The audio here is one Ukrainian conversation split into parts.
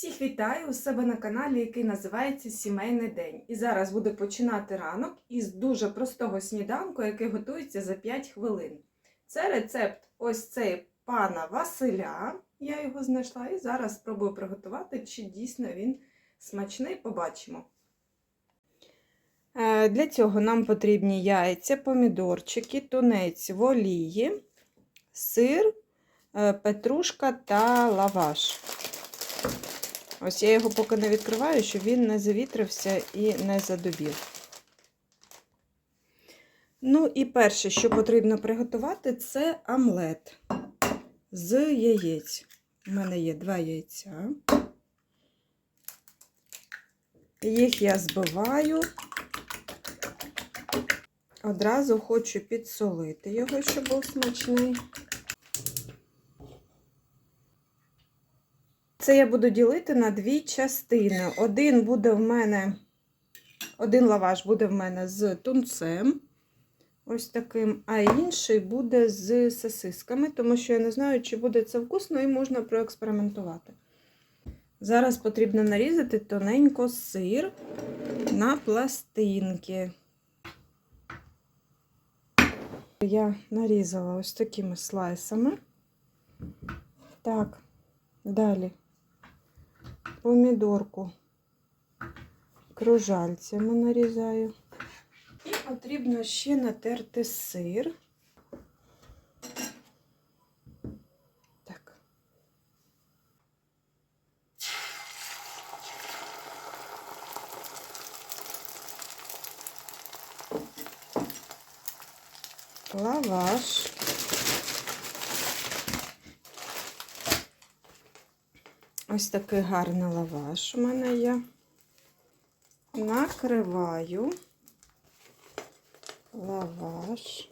Всіх вітаю у себе на каналі, який називається Сімейний день. І зараз буду починати ранок із дуже простого сніданку, який готується за 5 хвилин. Це рецепт ось цей пана Василя. Я його знайшла і зараз спробую приготувати, чи дійсно він смачний, побачимо. Е, Для цього нам потрібні яйця, помідорчики, тунець в олії, сир, е, петрушка та лаваш. Ось я його поки не відкриваю, щоб він не завітрився і не задубів. Ну і перше, що потрібно приготувати, це омлет з яєць. У мене є два яйця. Їх я збиваю. Одразу хочу підсолити його, щоб був смачний. Це я буду ділити на дві частини. Один буде в мене, один лаваш буде в мене з тунцем, ось таким, а інший буде з сосисками, тому що я не знаю, чи буде це вкусно і можна проекспериментувати. Зараз потрібно нарізати тоненько сир на пластинки. Я нарізала ось такими слайсами. Так, далі помідорку кружальцями нарізаю. І потрібно ще натерти сир. Так. Лаваш. Ось такий гарний лаваш у мене є. Накриваю лаваш.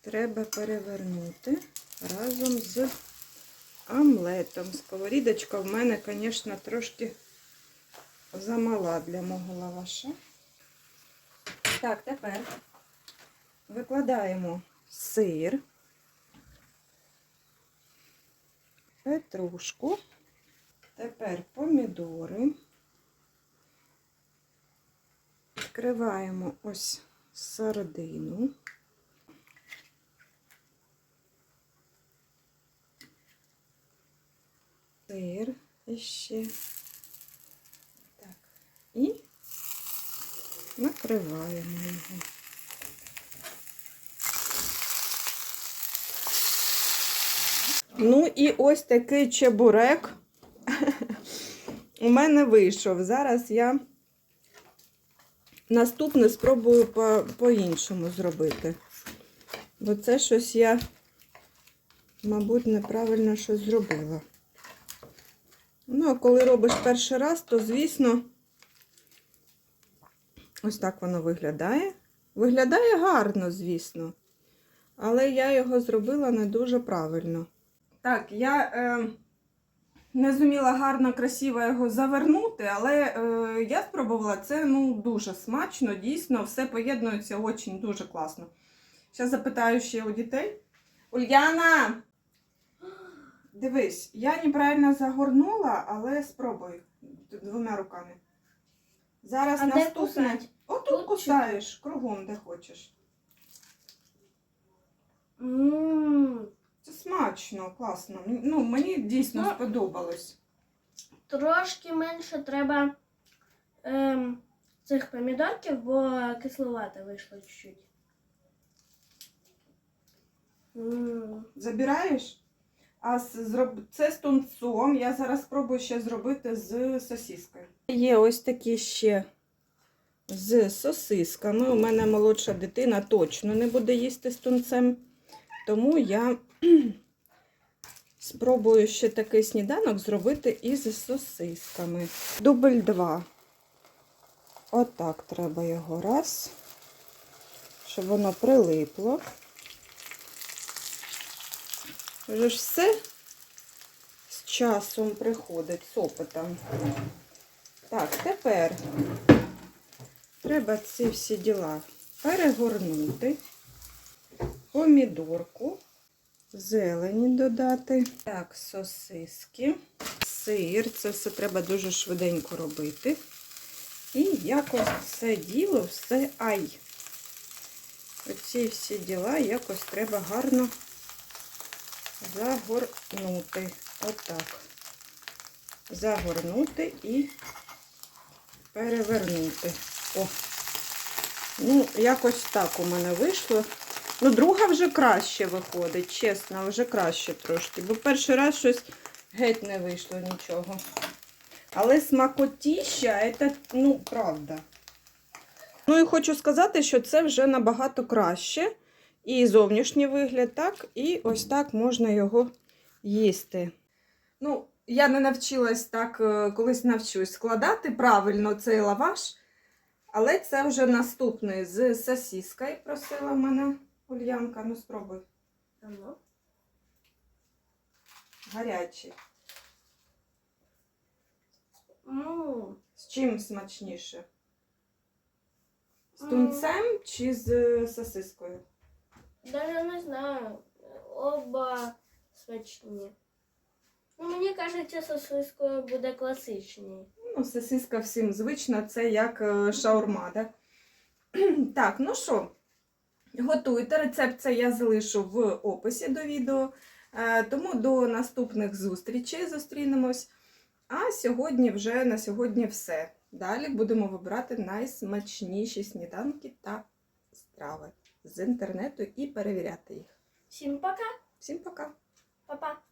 Треба перевернути разом з омлетом. Сковорідочка в мене, звісно, трошки замала для мого лаваша. Так, тепер викладаємо сир, петрушку, тепер помідори, відкриваємо ось сардину. Сир ще. Так, і накриваємо його. Ну і ось такий чебурек у мене вийшов. Зараз я наступне спробую по- по-іншому зробити. Бо це щось я, мабуть, неправильно щось зробила. Ну, а коли робиш перший раз, то, звісно, ось так воно виглядає. Виглядає гарно, звісно. Але я його зробила не дуже правильно. Так, я е, не зуміла гарно, красиво його завернути, але е, я спробувала це ну, дуже смачно, дійсно, все поєднується очень дуже класно. Зараз запитаю ще у дітей. Ульяна! Дивись, я неправильно загорнула, але спробуй двома руками. Зараз А наступне. кусать? Отут кусаєш, кругом, де хочеш. Ммм, Це смачно, класно. Ну, мені дійсно Ну, сподобалось. трошки менше треба ем, цих помідорків, бо кисловато вийшло чуть-чуть. Забираєш? А зроб... це з тунцом. Я зараз спробую ще зробити з сосискою. Є ось такі ще з сосисками. У мене молодша дитина точно не буде їсти з тунцем. Тому я спробую ще такий сніданок зробити із сосисками. Дубль 2. Отак треба його раз, щоб воно прилипло. Вже ж все з часом приходить, з опитом. Так, тепер треба ці всі діла перегорнути. помідорку, зелені додати. Так, сосиски, сир. Це все треба дуже швиденько робити. І якось це діло все ай. Оці всі діла якось треба гарно загорнути. Отак. Загорнути і перевернути. О. Ну, якось так у мене вийшло. Ну, друга вже краще виходить, чесно, вже краще трошки. Бо перший раз щось геть не вийшло нічого. Але смакотіща, це, ну, правда. Ну і хочу сказати, що це вже набагато краще. І зовнішній вигляд, так, і ось так можна його їсти. Ну, я не навчилась так, е, колись навчусь складати правильно цей лаваш. Але це вже наступний з сосіскою просила мене Ульянка. Ну, спробуй. А ну. Гарячий. М, З чим смачніше? З тунцем чи з е, сосискою? Даже не знаю. Оба смачні. Ну, мені кажеться, сосискою буде класичній. Ну, сосиска всім звична, це як е, шаурма, да? Так, ну що, готуйте. Рецепт це я залишу в описі до відео. Е, Тому до наступних зустрічей зустрінемось. А сьогодні вже на сьогодні все. Далі будемо вибирати найсмачніші сніданки та страви з інтернету і перевіряти їх. Всім пока. Всім пока! Па-па.